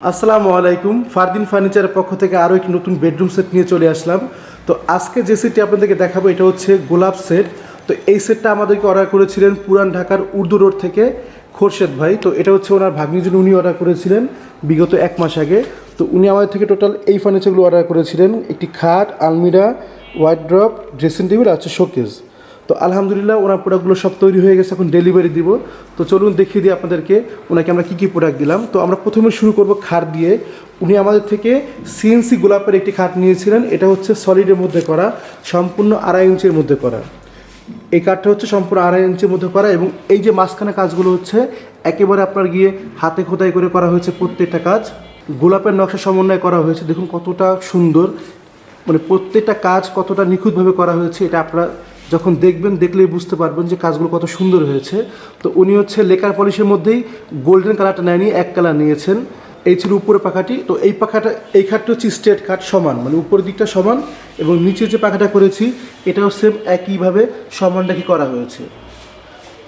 আসসালামু আলাইকুম। ফারদিন ফার্নিচারের পক্ষ থেকে আরও একটি নতুন বেডরুম সেট নিয়ে চলে আসলাম। তো আজকে যে সেটটি আপনাদেরকে দেখাবো, এটা হচ্ছে গোলাপ সেট তো এই সেটটা আমাদেরকে অর্ডার করেছিলেন পুরান ঢাকার উর্দু রোড থেকে খোরশেদ ভাই। তো এটা হচ্ছে ওনার ভাগ্নির জন্য উনি অর্ডার করেছিলেন বিগত এক মাস আগে। তো উনি আমাদের থেকে টোটাল এই ফার্নিচারগুলো অর্ডার করেছিলেন। একটি খাট, আলমিরা হোয়াইট ড্রপ ড্রেসিং টেবিল আর হচ্ছে শোকেস তো আলহামদুলিল্লাহ ওনার প্রোডাক্টগুলো সব তৈরি হয়ে গেছে, এখন ডেলিভারি দিব। তো চলুন দেখিয়ে দিই আপনাদেরকে ওনাকে আমরা কী কী প্রোডাক্ট দিলাম। তো আমরা প্রথমে শুরু করব খাট দিয়ে। উনি আমাদের থেকে সিএনসি গোলাপের একটি খাট নিয়েছিলেন, এটা হচ্ছে সলিডের মধ্যে করা, সম্পূর্ণ আড়াই ইঞ্চের মধ্যে করা। এই কাঠটা হচ্ছে সম্পূর্ণ আড়াই ইঞ্চের মধ্যে করা এবং এই যে মাঝখানে কাজগুলো হচ্ছে, একেবারে আপনার গিয়ে হাতে খোদাই করে করা হয়েছে প্রত্যেকটা কাজ। গোলাপের নকশা সমন্বয় করা হয়েছে, দেখুন কতটা সুন্দর। মানে প্রত্যেকটা কাজ কতটা নিখুঁতভাবে করা হয়েছে, এটা আপনারা যখন দেখবেন, দেখলেই বুঝতে পারবেন যে কাজগুলো কত সুন্দর হয়েছে। তো উনি হচ্ছে লেকার পলিশের মধ্যেই গোল্ডেন কালারটা নেয়নি, এক কালার নিয়েছেন। এই ছিল উপরে পাখাটি। তো এই পাখাটা, এই খাটটা হচ্ছে স্ট্রেট খাট সমান মানে উপরের দিকটা সমান এবং নিচে যে পাখাটা করেছি, এটাও সেম একইভাবে সমান রেখে করা হয়েছে।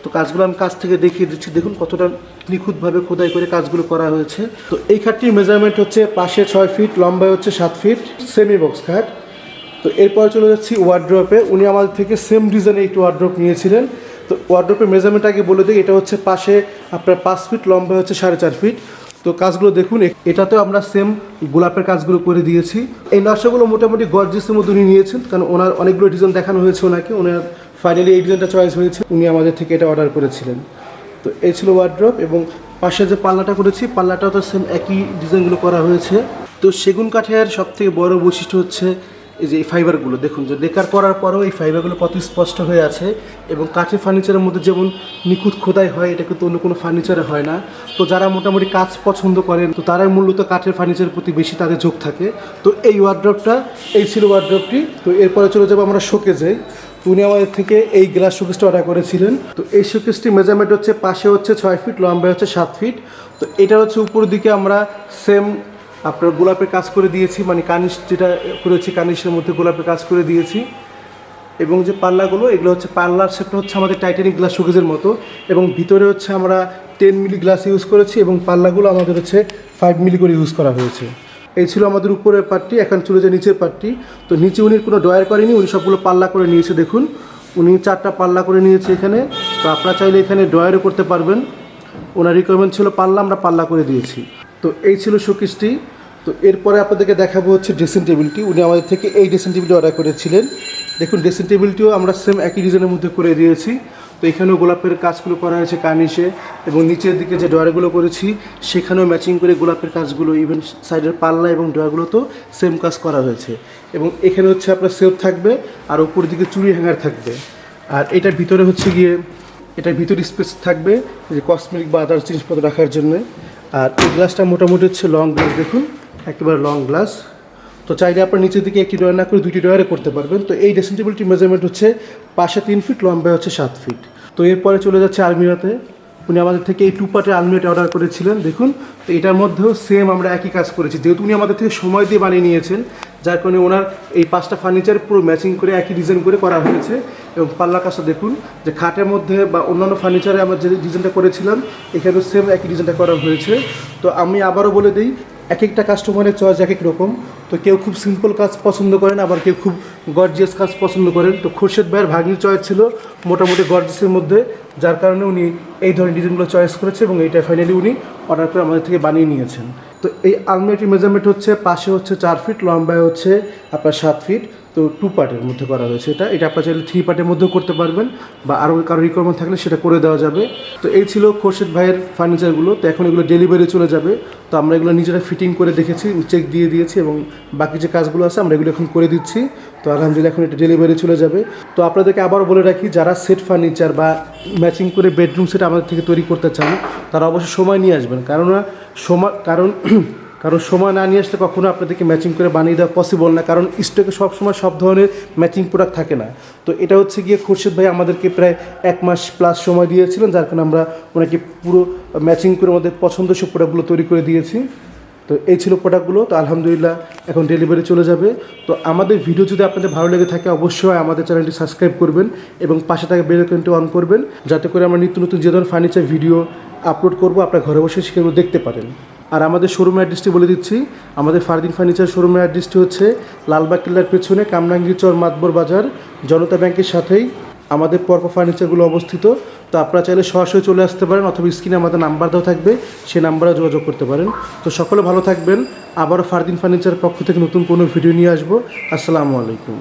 তো কাজগুলো আমি কাছ থেকে দেখিয়ে দিচ্ছি। দেখুন কতটা নিখুঁতভাবে খোদাই করে কাজগুলো করা হয়েছে। তো এই খাটটির মেজারমেন্ট হচ্ছে পাশে ছয় ফিট লম্বায় হচ্ছে সাত ফিট সেমি বক্স খাট। তো এরপর চলে যাচ্ছি ওয়ার্ড্রপে উনি আমাদের থেকে সেম ডিজাইনের একটি ওয়ার্ড্রপ নিয়েছিলেন। তো ওয়ার্ড্রপের মেজারমেন্ট আগে বলে দিই, এটা হচ্ছে পাশে আপনার পাঁচ ফিট লম্বা হচ্ছে সাড়ে চার ফিট তো কাজগুলো দেখুন এটাতেও আমরা সেম গোলাপের কাজগুলো করে দিয়েছি। এই নকশাগুলো মোটামুটি গর্জেসের মধ্যে উনি নিয়েছেন, কারণ ওনার অনেকগুলো ডিজাইন দেখানো হয়েছে ওনাকে। ওনার ফাইনালি এই ডিজাইনটা চয়েস হয়েছে, উনি আমাদের থেকে এটা অর্ডার করেছিলেন। তো এই ছিল ওয়ার্ড্রপ এবং পাশে যে পাল্লাটা করেছি, পাল্লাটাও তো সেম একই ডিজাইনগুলো করা হয়েছে। তো সেগুন কাঠের সব থেকে বড় বৈশিষ্ট্য হচ্ছে এই যে এই ফাইবারগুলো, দেখুন, যে লেকার করার পরেও এই ফাইবারগুলো কত স্পষ্ট হয়ে আছে এবং কাঠের ফার্নিচারের মধ্যে যেমন নিখুঁত খোদাই হয়, এটা কিন্তু অন্য কোনো ফার্নিচারে হয় না। তো যারা মোটামুটি কাজ পছন্দ করেন, তো তারাই মূলত কাঠের ফার্নিচারের প্রতি বেশি তাদের ঝোঁক থাকে। তো এই ওয়ার্ড্রপটা এই ছিল ওয়ার্ড্রপটি তো এরপরে চলে যাব আমরা শোকেজে তো উনি আমাদের থেকে এই গ্লাস শোকেসটা অর্ডার করেছিলেন। তো এই শোকেসটি মেজারমেন্ট হচ্ছে, পাশে হচ্ছে ছয় ফিট লম্বায় হচ্ছে সাত ফিট তো এটা হচ্ছে উপরের দিকে আমরা সেম আপনার গোলাপের কাজ করে দিয়েছি মানে কানিশ যেটা করেছি কানিশের মধ্যে গোলাপের কাজ করে দিয়েছি। এবং যে পাল্লাগুলো, এগুলো হচ্ছে পাল্লার শেপটা হচ্ছে আমাদের টাইটানিক গ্লাস শোকেজের মতো। এবং ভিতরে হচ্ছে আমরা টেন মিলি গ্লাস ইউজ করেছি এবং পাল্লাগুলো আমাদের হচ্ছে ফাইভ মিলি করে ইউজ করা হয়েছে। এই ছিল আমাদের উপরের পার্টটি এখন চলে যায় নিচের পার্টটি তো নিচে উনি কোনো ডয়ার করেনি, উনি সবগুলো পাল্লা করে নিয়েছে, দেখুন। উনি চারটা পাল্লা করে নিয়েছে এখানে। তো আপনারা চাইলে এখানে ডয়ারও করতে পারবেন। ওনার রিকোয়ারমেন্ট ছিল পাল্লা, আমরা পাল্লা করে দিয়েছি। তো এই ছিল শোকেসটি। তো এরপরে আপনাদেরকে দেখাবো হচ্ছে ড্রেসিং টেবিলটি উনি আমাদের থেকে এই ড্রেসিং টেবিলটি অর্ডার করেছিলেন। দেখুন ড্রেসিং টেবিলটিও আমরা সেম একই ডিজাইনের মধ্যে করে দিয়েছি। তো এখানেও গোলাপের কাজগুলো করা হয়েছে কার্নিশে এবং নিচের দিকে যে ডয়ারগুলো করেছি, সেখানেও ম্যাচিং করে গোলাপের কাজগুলো ইভেন সাইডের পাল্লা এবং ডয়ারগুলোতেও সেম কাজ করা হয়েছে। এবং এখানে হচ্ছে আপনার সেফ থাকবে আর উপর দিকে চুড়ি হ্যাঙ্গার থাকবে। আর এটার ভিতরে হচ্ছে গিয়ে, এটার ভিতরে স্পেস থাকবে যে কসমেটিক বা আদার্স জিনিসপত্র রাখার জন্য। আর এই গ্লাসটা মোটামুটি হচ্ছে লং গ্লাস দেখুন, একেবারে লং গ্লাস তো চাইলে আপনার নিচের দিকে একটি ডয়ার না করে দুটি ডয়ারে করতে পারবেন। তো এই ড্রেসিং মেজারমেন্ট হচ্ছে পাশে তিন ফিট লম্বায় হচ্ছে সাত ফিট তো এরপরে চলে যাচ্ছে আলমিরাতে। উনি আমাদের থেকে এই টু পার্টের আলমিরাটা অর্ডার করেছিলেন, দেখুন। তো এটার মধ্যেও সেম আমরা একই কাজ করেছি। যেহেতু উনি আমাদের থেকে সময় দিয়ে বানিয়ে নিয়েছেন, যার কারণে ওনার এই পাঁচটা ফার্নিচার পুরো ম্যাচিং করে, একই ডিজাইন করে করা হয়েছে। এবং পাল্লা কাজটা দেখুন, যে খাটের মধ্যে বা অন্যান্য ফার্নিচারে আমরা যে ডিজাইনটা করেছিলাম, এখানেও সেম একই ডিজাইনটা করা হয়েছে। তো আমি আবারও বলে দিই এক একটা কাস্টমারের চয়েস এক এক রকম। তো কেউ খুব সিম্পল কাজ পছন্দ করেন, আবার কেউ খুব গর্জিয়াস কাজ পছন্দ করেন। তো খুরশেদ ভাইয়ের ভাগ্নির চয়েস ছিল মোটামুটি গর্জিয়াসের মধ্যে, যার কারণে উনি এই ধরনের ডিজাইনগুলো চয়েস করেছে এবং এইটা ফাইনালি উনি অর্ডার করে আমাদের থেকে বানিয়ে নিয়েছেন। তো এই আলমারিটির মেজারমেন্ট হচ্ছে, পাশে হচ্ছে চার ফিট লম্বায় হচ্ছে আপনার সাত ফিট তো টু পার্টের মধ্যে করা হয়েছে এটা। এটা আপনার চাইলে থ্রি পার্টের মধ্যেও করতে পারবেন বা আরও কারও রিকোয়ারমেন্ট থাকলে সেটা করে দেওয়া যাবে। তো এই ছিল খোরশেদ ভাইয়ের ফার্নিচারগুলো তো এখন এগুলো ডেলিভারি চলে যাবে। তো আমরা এগুলো নিজেরা ফিটিং করে দেখেছি চেক দিয়ে দিয়েছি এবং বাকি যে কাজগুলো আছে আমরা এগুলো এখন করে দিচ্ছি। তো আলহামদুলিল্লাহ এখন এটা ডেলিভারি চলে যাবে। তো আপনাদেরকে আবার বলে রাখি, যারা সেট ফার্নিচার বা ম্যাচিং করে বেডরুম সেট আমাদের থেকে তৈরি করতে চান, তারা অবশ্যই সময় নিয়ে আসবেন। কারণ সময় কারণ কারণ সময় না নিয়ে আসলে কখনো আপনাদেরকে ম্যাচিং করে বানিয়ে দেওয়া পসিবল না, কারণ স্টকে সবসময় সব ধরনের ম্যাচিং প্রোডাক্ট থাকে না। তো এটা হচ্ছে গিয়ে খুরশেদ ভাই আমাদেরকে প্রায় এক মাস প্লাস সময় দিয়েছিলেন, যার কারণে আমরা ওনাকে পুরো ম্যাচিং করে আমাদের পছন্দসই প্রোডাক্টগুলো তৈরি করে দিয়েছি। তো এই ছিল প্রোডাক্টগুলো তো আলহামদুলিল্লাহ এখন ডেলিভারি চলে যাবে। তো আমাদের ভিডিও যদি আপনাদের ভালো লেগে থাকে, অবশ্যই আমাদের চ্যানেলটি সাবস্ক্রাইব করবেন এবং পাশে থাকা বেল আইকনটি অন করবেন, যাতে করে আমরা নিত্য নতুন যে ধরনের ফার্নিচার ভিডিও আপলোড করব, আপনার ঘরে বসে সেগুলো দেখতে পারেন। আর আমাদের শোরুমের অ্যাড্রেসটি বলে দিচ্ছি। আমাদের ফারদিন ফার্নিচার শোরুমের অ্যাড্রেসটি হচ্ছে লালবাগ কিল্লার পেছনে কামরাঙ্গি চর মাতবর বাজার, জনতা ব্যাংকের সাথেই আমাদের পর্ব ফার্নিচারগুলো অবস্থিত। তো আপনারা চাইলে সরাসরি চলে আসতে পারেন অথবা স্ক্রিনে আমাদের নাম্বার দেওয়া থাকবে সেই নাম্বারে যোগাযোগ করতে পারেন। তো সকলে ভালো থাকবেন। আবারও ফারদিন ফার্নিচারের পক্ষ থেকে নতুন কোনো ভিডিও নিয়ে আসব। আসসালামু আলাইকুম।